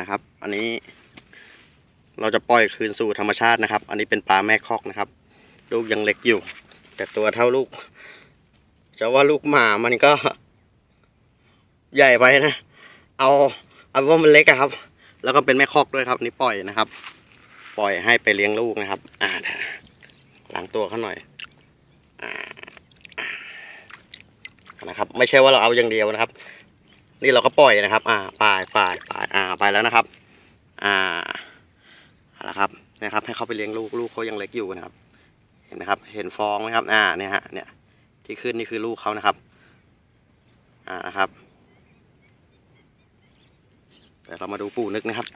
นะครับ อันนี้เราจะปล่อยคืนสู่ธรรมชาตินะครับ อันนี้เป็นปลาแม่คอกนะครับ ลูกยังเล็กอยู่ แต่ตัวเท่าลูก จะว่าลูกหมามันก็ ใหญ่ไปนะ เอาเอาว่ามันเล็กอะครับ แล้วก็เป็นแม่คอกด้วยครับนี่ปล่อยนะครับ ปล่อยให้ไปเลี้ยงลูกนะครับ อ่าล้างตัวเขาหน่อยอ่านะครับ ไม่ใช่ว่าเราเอาอย่างเดียวนะครับ นี่เราก็ปล่อยนะครับ อ่าปล่อยปล่อยปล่อยอ่าไปแล้วนะครับ อ่าเอาละครับนะครับ ให้เขาไปเลี้ยงลูกลูกเขายังเล็กอยู่นะครับ เห็นไหมครับ เห็นฟองไหมครับ อ่าเนี่ยฮะเนี่ยที่ขึ้นนี่คือลูกเขานะครับ อ่านะครับเดี๋ยวเรามาดูปูนึกนะครับ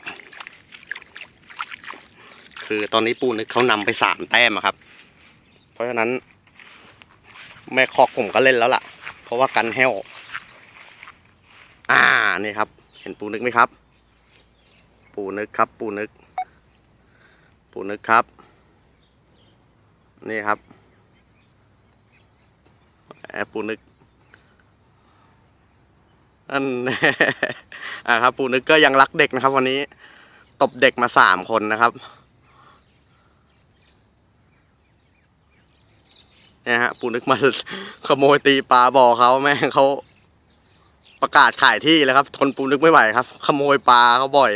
คือตอนนี้ปูนึกเขานำไปสามแต้มอะครับ เพราะฉะนั้น แม่คอกผมก็เล่นแล้วล่ะ เพราะว่ากันแห้ว นี่ครับ เห็นปูนึกไหมครับ ปูนึกครับ ปูนึก ปูนึกครับ นี่ครับแอบปูนึกอันอ่าครับ ปูนึกก็ยังรักเด็กนะครับ วันนี้ตบเด็กมาสามคนนะครับเนี่ยฮะปูนึกมาขโมยตีปลาบ่อเขาแม่งเขา ประกาศขายที่แล้วครับ ทนปูนึกไม่ไหวครับ ขโมยปลาเขาบ่อย